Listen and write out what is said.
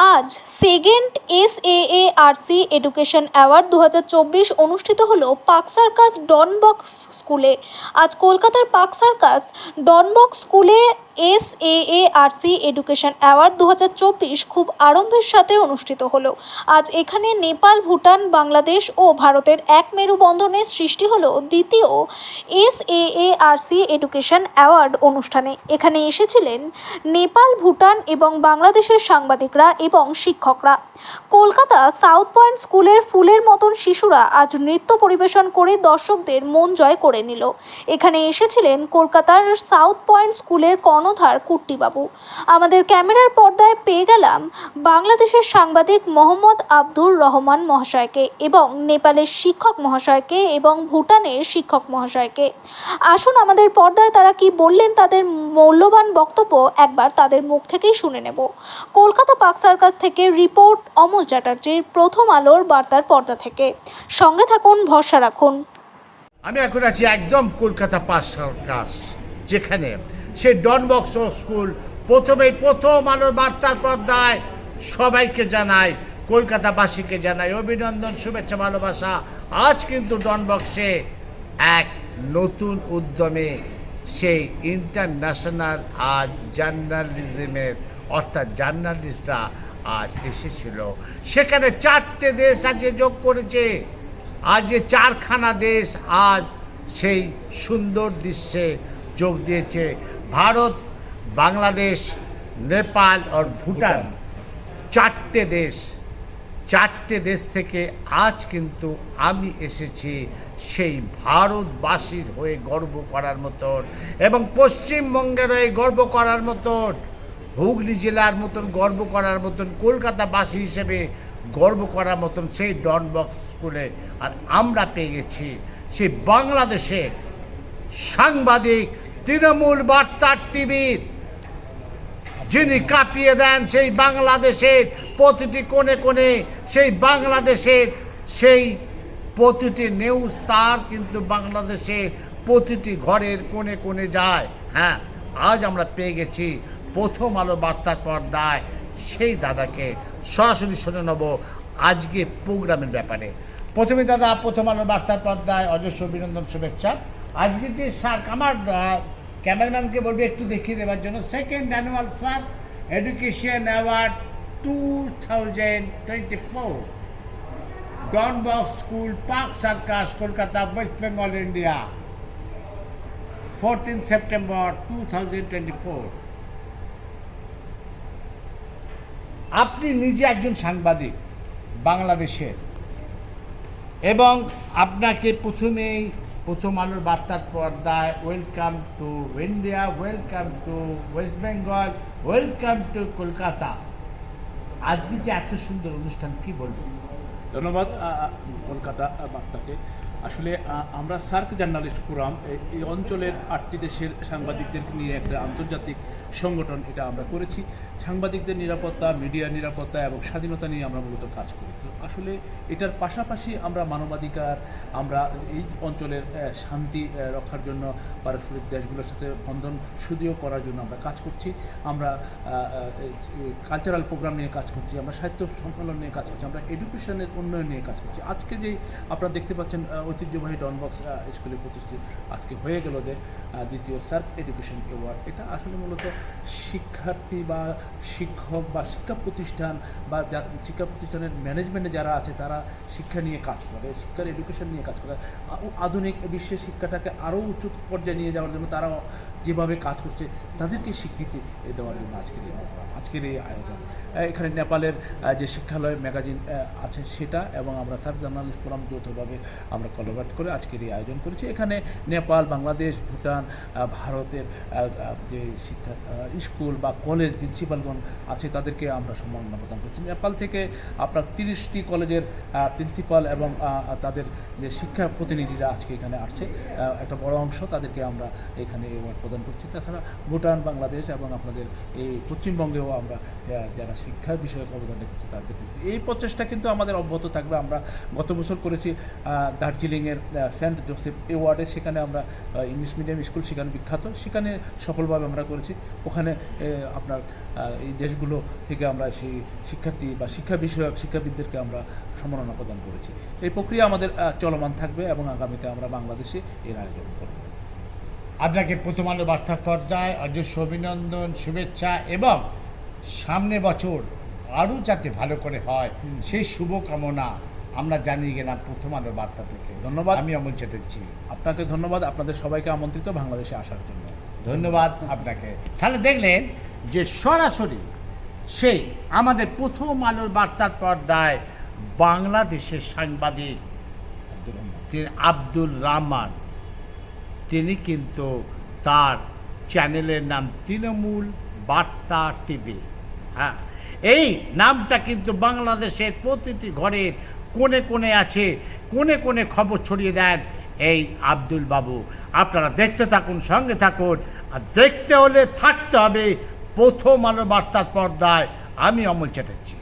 আজ second S A R C education award দু হাজার চব্বিশ অনুষ্ঠিত হলো পার্ক সার্কাস ডনবক্স স্কুলে। আজ কলকাতার পার্ক সার্কাস ডনবক্স স্কুলে S A A R C education award দু হাজার চব্বিশ খুব আড়ম্বরের সাথে অনুষ্ঠিত হলো। আজ এখানে নেপাল, ভুটান, বাংলাদেশ ও ভারতের এক মেরুবন্ধনের সৃষ্টি হলো দ্বিতীয় S A A R C education award অনুষ্ঠানে। এখানে এসেছিলেন নেপাল, ভুটান এবং বাংলাদেশের সাংবাদিকরা এবং শিক্ষকরা। কলকাতা সাউথ পয়েন্ট স্কুলের ফুলের মতন শিশুরা আজ নৃত্য পরিবেশন করে দর্শকদের মন জয় করে নিল। এখানে এসেছিলেন কলকাতার সাউথ পয়েন্ট স্কুলের কর্ণধার কুট্টিবাবু। আমাদের ক্যামেরার পর্দায় পেয়ে গেলাম বাংলাদেশের সাংবাদিক মোহাম্মদ আব্দুর রহমান মহাশয়কে এবং নেপালের শিক্ষক মহাশয়কে এবং ভুটানের শিক্ষক মহাশয়কে। আসুন আমাদের পর্দায় তারা কি বললেন তাদের মূল্যবান বক্তব্য একবার তাদের মুখ থেকেই শুনে নেব। কলকাতা পার্ক সার্কাস থেকে রিপোর্ট, অমল চ্যাটার্জির প্রথম আলোর বার্তার পর্দা থেকে। সঙ্গে থাকুন, ভরসা রাখুন। আমি এখন আছি একদম কলকাতা পাস সার্কাস, যেখানে সে ডনবক্স স্কুল প্রথমেই প্রথম আলোর বার্তার পর্দায় সবাইকে জানাই, কলকাতাবাসীকে জানাই অভিনন্দন, শুভেচ্ছা, ভালোবাসা। আজ কিন্তু ডনবক্সে এক নতুন উদ্যমে সেই ইন্টারন্যাশনাল আজ জার্নালিজমের অর্থাৎ জার্নালিস্টরা আজ এসেছিল। সেখানে চারটে দেশ আজ যোগ করেছে। আজ যে চারখানা দেশ আজ সেই সুন্দর দৃশ্যে যোগ দিয়েছে। ভারত বাংলাদেশ নেপাল আর ভুটান চারটে দেশ চারটে দেশ থেকে আজ কিন্তু আমি এসেছি সেই ভারতবাসীর হয়ে গর্ব করার মতন এবং পশ্চিমবঙ্গের হয়ে গর্ব করার মতন হুগলি জেলার মতন গর্ব করার মতন কলকাতাবাসী হিসেবে গর্ব করার মতন সেই ডনবক্স স্কুলে আর আমরা পেয়ে গেছি সেই বাংলাদেশের সাংবাদিক তৃণমূল বার্তার টিভির যিনি কাঁপিয়ে দেন সেই বাংলাদেশের প্রতিটি কোণে কোণে, সেই বাংলাদেশের সেই প্রতিটি নিউজ তার কিন্তু বাংলাদেশের প্রতিটি ঘরের কোণে কোণে যায়। হ্যাঁ আজ আমরা পেয়ে গেছি প্রথম আলো বার্তার পর্দায় সেই দাদাকে। সরাসরি শুনে নেব আজকে প্রোগ্রামের ব্যাপারে। প্রথমে দাদা, প্রথম আলো বার্তার পর্দায় অজস্র অভিনন্দন শুভেচ্ছা। আজকে যে স্যার, আমার ক্যামেরাম্যানকে বলবে একটু দেখিয়ে দেওয়ার জন্য। Second annual sir education award two thousand twenty four Don Bosco school Park Circus Kolkata West Bengal India fourteen September two thousand twenty four আপনি নিজে একজন সাংবাদিক বাংলাদেশের। এবং আপনাকে প্রথমেই প্রথম আলোর বার্তার পর্দায় welcome to India welcome to West Bengal welcome to Kolkata আজকে যে এত সুন্দর অনুষ্ঠান, কি বলব? ধন্যবাদ কলকাতা বার্তাকে। আসলে আমরা সার্ক জার্নালিস্ট ফোরাম এই অঞ্চলের আটটি দেশের সাংবাদিকদের নিয়ে একটা আন্তর্জাতিক সংগঠন এটা আমরা করেছি। সাংবাদিকদের নিরাপত্তা মিডিয়া নিরাপত্তা এবং স্বাধীনতা নিয়ে আমরা মূলত কাজ করি। তো আসলে এটার পাশাপাশি আমরা মানবাধিকার, আমরা এই অঞ্চলের শান্তি রক্ষার জন্য, পারস্পরিক দেশগুলোর সাথে বন্ধন সুদৃঢ় করার জন্য আমরা কাজ করছি। আমরা কালচারাল প্রোগ্রাম নিয়ে কাজ করছি, আমরা সাহিত্য সম্মেলন নিয়ে কাজ করছি, আমরা এডুকেশনের উন্নয়ন নিয়ে কাজ করছি। আজকে যে আপনারা দেখতে পাচ্ছেন ঐতিহ্যবাহী ডনবক্স স্কুলে প্রতিষ্ঠিত। আজকে হয়ে গেল যে দ্বিতীয় সার্ক এডুকেশন অ্যাওয়ার্ড। এটা আসলে মূলত শিক্ষার্থী বা শিক্ষক বা শিক্ষা প্রতিষ্ঠান বা শিক্ষা প্রতিষ্ঠানের ম্যানেজমেন্টে যারা আছে, তারা শিক্ষা নিয়ে কাজ করে, শিক্ষার এডুকেশন নিয়ে কাজ করে। আধুনিক বিশ্বের শিক্ষাটাকে আরও উঁচু পর্যায়ে নিয়ে যাওয়ার জন্য তারা যেভাবে কাজ করছে, তাদেরকে স্বীকৃতি দেওয়ার জন্য আজকের এই আজকের এই আয়োজন। এখানে নেপালের যে শিক্ষালয় ম্যাগাজিন আছে সেটা এবং আমরা সাব জার্নালিস্ট ফোরাম যৌথভাবে আমরা কলাবরেট করে আজকের এই আয়োজন করেছি। এখানে নেপাল বাংলাদেশ ভুটান ভারতের যে শিক্ষা স্কুল বা কলেজ প্রিন্সিপালগণ আছে তাদেরকে আমরা সম্মাননা প্রদান করছি। নেপাল থেকে আপনার তিরিশটি কলেজের প্রিন্সিপাল এবং তাদের যে শিক্ষা প্রতিনিধিরা আজকে এখানে আসছে। একটা বড় অংশ তাদেরকে আমরা এখানে অ্যাওয়ার্ড প্রদান করছি। তাছাড়া ভুটান বাংলাদেশ এবং আপনাদের এই পশ্চিমবঙ্গেও আমরা যারা শিক্ষার বিষয়ক অবদান রেখেছি তাদের এই প্রচেষ্টা কিন্তু আমাদের অব্যাহত থাকবে। আমরা গত বছর করেছি আহ, আহ, সেন্ট জোসেফ এ ওয়ার্ডে সেখানে আমরা ইংলিশ মিডিয়াম স্কুল সেখানে বিখ্যাত। সেখানে সফলভাবে আমরা করেছি। ওখানে আপনার এই দেশগুলো থেকে আমরা সেই শিক্ষার্থী বা শিক্ষা বিষয়ক শিক্ষাবিদদেরকে আমরা সম্মাননা প্রদান করেছি। এই প্রক্রিয়া আমাদের চলমান থাকবে এবং আগামীতে আমরা বাংলাদেশে এর আয়োজন করব। আপনাকে প্রথম আলো বার্তা পর্দায় অজস্র অভিনন্দন শুভেচ্ছা এবং সামনে বছর আরও যাতে ভালো করে হয় সেই শুভকামনা। আমরা জানিয়ে গেলাম প্রথম আলোর বার্তা থেকে। ধন্যবাদ। আমি অমল চ্যাটার্জি। আপনাকে ধন্যবাদ। আপনাদের সবাইকে আমন্ত্রিত বাংলাদেশে আসার জন্য। ধন্যবাদ আপনাকে। তাহলে দেখলেন যে সরাসরি সেই আমাদের প্রথম আলোর বার্তার পর্দায় বাংলাদেশের সাংবাদিক আব্দুল রহমান। তিনি কিন্তু তার চ্যানেলের নাম তৃণমূল বার্তা টিভি। হ্যাঁ এই নামটা কিন্তু বাংলাদেশের প্রতিটি ঘরের কোণে কোণে আছে, কোণে কোণে খবর ছড়িয়ে দেন এই আব্দুল বাবু। আপনারা দেখতে থাকুন, সঙ্গে থাকুন, আর দেখতে হলে থাকতে হবে প্রথম আলো বার্তার পর্দায়। আমি অমল চ্যাটার্জি।